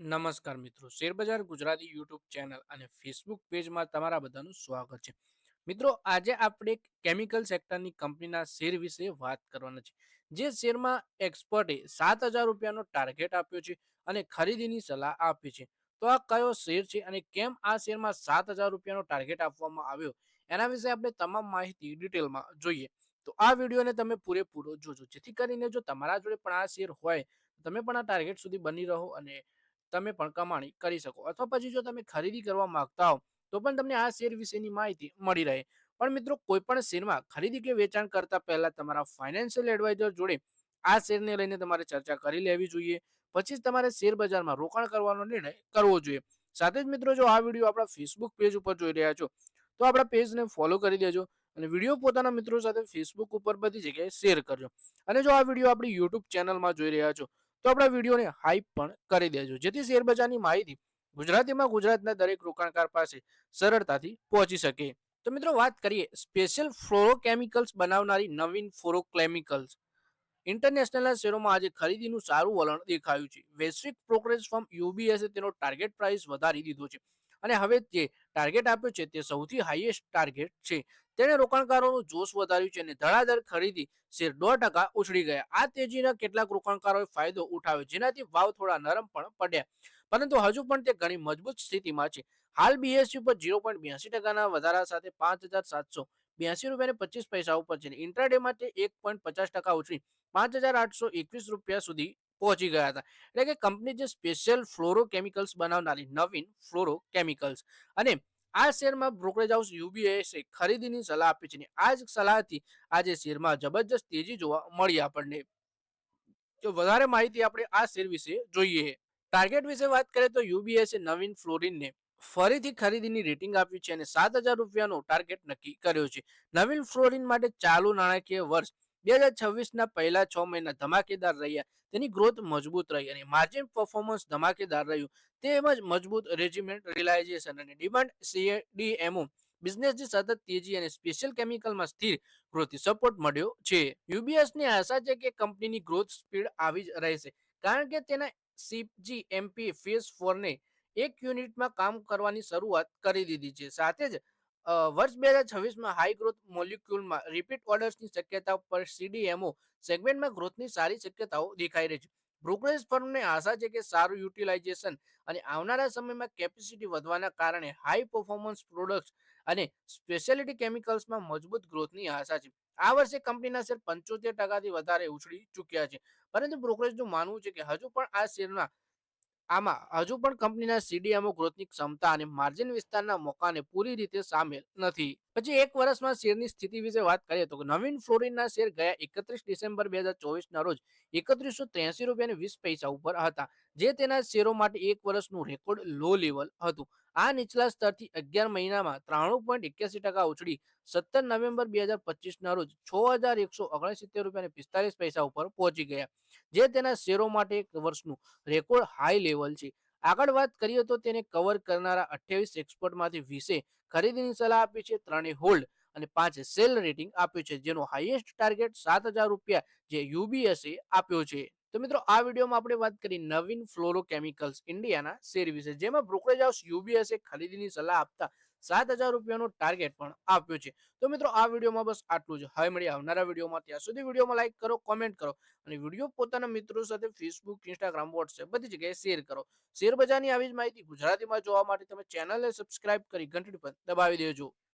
નમસ્કાર મિત્રો. શેરબજાર ગુજરાતી યુટ્યુબ ચેનલ અને ફેસબુક પેજમાં તમારા બધાનું સ્વાગત છે. મિત્રો, આજે આપણે કેમિકલ સેક્ટરની કંપનીના શેર વિશે વાત કરવાના છે. જે શેરમાં એક્સપર્ટે સાત હજાર રૂપિયાનો ટાર્ગેટ આપ્યો છે અને ખરીદીની સલાહ આપી છે. તો આ કયો શેર છે અને કેમ આ શેરમાં સાત હજાર રૂપિયાનો ટાર્ગેટ આપવામાં આવ્યો? એના વિશે આપણે તમામ માહિતી ડિટેલમાં જોઈએ. તો આ વિડીયોને તમે પૂરેપૂરો જોજો. જેથી કરીને જો તમારા જોડે પણ આ શેર હોય તમે પણ આ ટાર્ગેટ સુધી બની રહો અને તમે પણ કમાણી કરી શકો. અથવા પછી જો તમે ખરીદી કરવા માંગતા હો, તો પણ તમને આ શેર વિશેની માહિતી મળી રહે. પણ મિત્રો, કોઈ પણ શેરમાં ખરીદી કે વેચાણ કરતા પહેલા તમારા ફાઇનાન્શિયલ એડવાઇઝર જોડે આ શેરને લઈને તમારે ચર્ચા કરી લેવી જોઈએ. પછી જ તમારે શેર બજારમાં રોકાણ કરવાનો નિર્ણય કરવો જોઈએ. સાથે જ મિત્રો, જો આ વીડિયો આપણા ફેસબુક પેજ ઉપર જોઈ રહ્યા છો, તો આપણા પેજને ફોલો કરી દેજો અને વીડિયો પોતાના મિત્રો સાથે ફેસબુક ઉપર બધી જગ્યાએ શેર કરજો. અને જો આ વીડિયો આપણી યુટ્યુબ ચેનલમાં જોઈ રહ્યા છો તો આપણા વિડીયોને હાઈપ પણ કરી દેજો. જેથી શેરબજારની માહિતી ગુજરાતીમાં ગુજરાતના દરેક રોકાણકાર પાસે સરળતાથી પહોંચી શકે. તો મિત્રો વાત કરીએ સ્પેશિયલ ફ્લોરોકેમિકલ્સ બનાવનારી નવીન ફ્લોરોકેમિકલ્સ ઇન્ટરનેશનલના શેરોમાં આજે ખરીદીનું સારું વલણ દેખાયું છે. વૈશ્વિક પ્રોગ્રેસ ફોર્મ યુબીએસે તેનો ટાર્ગેટ પ્રાઇસ વધારી દીધો છે. અને હવે જે ટાર્ગેટ આપ્યો છે તે સૌથી હાઈએસ્ટ ટાર્ગેટ છે. તેણે રોકાણકારોનું જોશ વધાર્યું છે અને ધડાધડ ખરીદી શેર દોઢ ટકા ઉછળી ગયા. આ તેજીના કેટલાક રોકાણકારોએ ફાયદો ઉઠાવ્યો, જેનાથી ભાવ થોડા નરમ પણ પડ્યા. પરંતુ હજુ પણ તે ઘણી મજબૂત સ્થિતિમાં છે. હાલ બીએસયુ પર ઝીરો પોઈન્ટ બ્યાસી ટકાના વધારા સાથે પાંચ હજાર સાતસો બ્યાસી રૂપિયા પચીસ પૈસા ઉપર છે ઇન્ટ્રાડે માટે એક પોઈન્ટ પચાસ ટકા ઉછળી પાંચ હજાર આઠસો એકવીસ રૂપિયા સુધી પહોંચી ગયા હતા. એટલે કે કંપની જે સ્પેશિયલ ફ્લોરો કેમિકલ્સ બનાવનારી નવીન ફ્લોરો કેમિકલ્સ અને આ શેરમાં બ્રોકરેજ હાઉસ યુબીએસે ખરીદીની સલાહ આપી છે આ જ સલાહથી આજે શેરમાં જબરજસ્ત તેજી જોવા મળી આપણને. તો વધારે માહિતી આપણે આ શેર વિશે જોઈએ. ટાર્ગેટ વિશે વાત કરીએ તો યુબીએસએ નવીન ફ્લોરિનને ફરીથી ખરીદીની રેટિંગ આપ્યું છે અને સાત હજાર રૂપિયાનો ટાર્ગેટ નક્કી કર્યો છે. નવીન ફ્લોરિન માટે ચાલુ નાણાકીય વર્ષ બે હજાર છવ્વીસના પહેલા છ મહિના ધમાકેદાર રહ્યા. તેની ગ્રોથ મજબૂત રહી અને માર્જિન પરફોર્મન્સ ધમાકેદાર રહ્યું. તેમજ મજબૂત રેજિમેન્ટ રિલાયઝેશન અને ડિમાન્ડ સીડીએમઓ બિઝનેસની સતત તેજી અને સ્પેશિયલ કેમિકલમાં સ્થિર ગ્રોથથી સપોર્ટ મળ્યો છે. યુબીએસની આશા છે કે કંપનીની ગ્રોથ સ્પીડ આવી જ રહેશે. કારણ કે તેના સીપજી એમપી ફેઝ ફોરને એક યુનિટમાં કામ કરવાની શરૂઆત કરી દીધી છે. સાથે જ વર્ષ બે હજાર છવ્વીસમાં હાઈ ગ્રોથ મોલિક્યુલમાં રિપીટ ઓર્ડર્સની શક્યતા પર સીડીએમઓ સેગમેન્ટમાં ગ્રોથની સારી શક્યતાઓ દેખાઈ રહી છે. બ્રોકરેજ ફર્મને આશા છે કે સારું યુટિલાઇઝેશન અને આવનારા સમયમાં કેપેસિટી વધવાના કારણે હાઈ પરફોર્મન્સ પ્રોડક્ટ્સ અને સ્પેશિયાલિટી કેમિકલ્સમાં મજબૂત ગ્રોથની આશા છે. આ વર્ષે કંપનીના શેર પંચોતેર ટકાથી વધારે ઉછળી ચૂક્યા છે. પરંતુ બ્રોકરેજનું માનવું છે કે હજુ પણ આ શેરના આમાં હજુ પણ કંપનીના સીડીએમઓ ગ્રોથની ક્ષમતા અને માર્જિન વિસ્તારના મોકાને પૂરી રીતે સામેલ નથી. પછી એક વર્ષમાં શેરની સ્થિતિ વિશે વાત કરીએ તો નવીન ફ્લોરિનના શેર ગયા એકત્રીસ ડિસેમ્બર બે હજાર ચોવીસના રોજ એકત્રીસો ત્ર્યાસી રૂપિયા વીસ પૈસા ઉપર હતા. જે તેના શેરો માટે એક વર્ષનું રેકોર્ડ લો લેવલ હતું. આ નીચલા સ્તરથી અગિયાર મહિનામાં ત્રાણું પોઈન્ટ એક્યાસી ટકા ઉછળી સત્તર નવેમ્બર બે હજાર પચીસના રોજ છ હજાર એકસો ઓગણસિત્તેર રૂપિયા પિસ્તાલીસ પૈસા ઉપર પહોંચી ગયા. જે તેના શેરો માટે એક વર્ષનું રેકોર્ડ હાઈ લેવલ છે. આગળ વાત કરીએ તો તેને કવર કરનારા અઠ્યાવીસ એક્સપર્ટમાંથી વીસે ખરીદીની સલાહ આપી છે ત્રણે હોલ્ડ અને પાંચ સેલ રેટિંગ આપ્યું છે, જેનો હાઈએસ્ટ ટાર્ગેટ સાત હજાર રૂપિયા જે યુબીએસએ આપ્યો છે. તો મિત્રો, આ વિડીયોમાં આપણે વાત કરી નવીન ફ્લોરોકેમિકલ્સ ઇન્ડિયાના શેર વિશે, જેમાં બ્રોકરેજ હાઉસ યુબીએસએ ખરીદીની સલાહ આપતા સાત હજાર રૂપિયાનો ટાર્ગેટ પણ આપ્યો છે. તો મિત્રો, આ વિડીયોમાં બસ આટલું જ. હવે મળી આવનારા વિડીયોમાં. ત્યાં સુધી વિડીયોમાં લાઇક કરો કોમેન્ટ કરો અને વીડિયો પોતાના મિત્રો સાથે ફેસબુક ઇન્સ્ટાગ્રામ વોટ્સએપ બધી જગ્યાએ શેર કરો. શેર બજારની આવી જ માહિતી ગુજરાતીમાં જોવા માટે તમે ચેનલને સબસ્ક્રાઇબ કરી ઘંટડી પર દબાવી દેજો.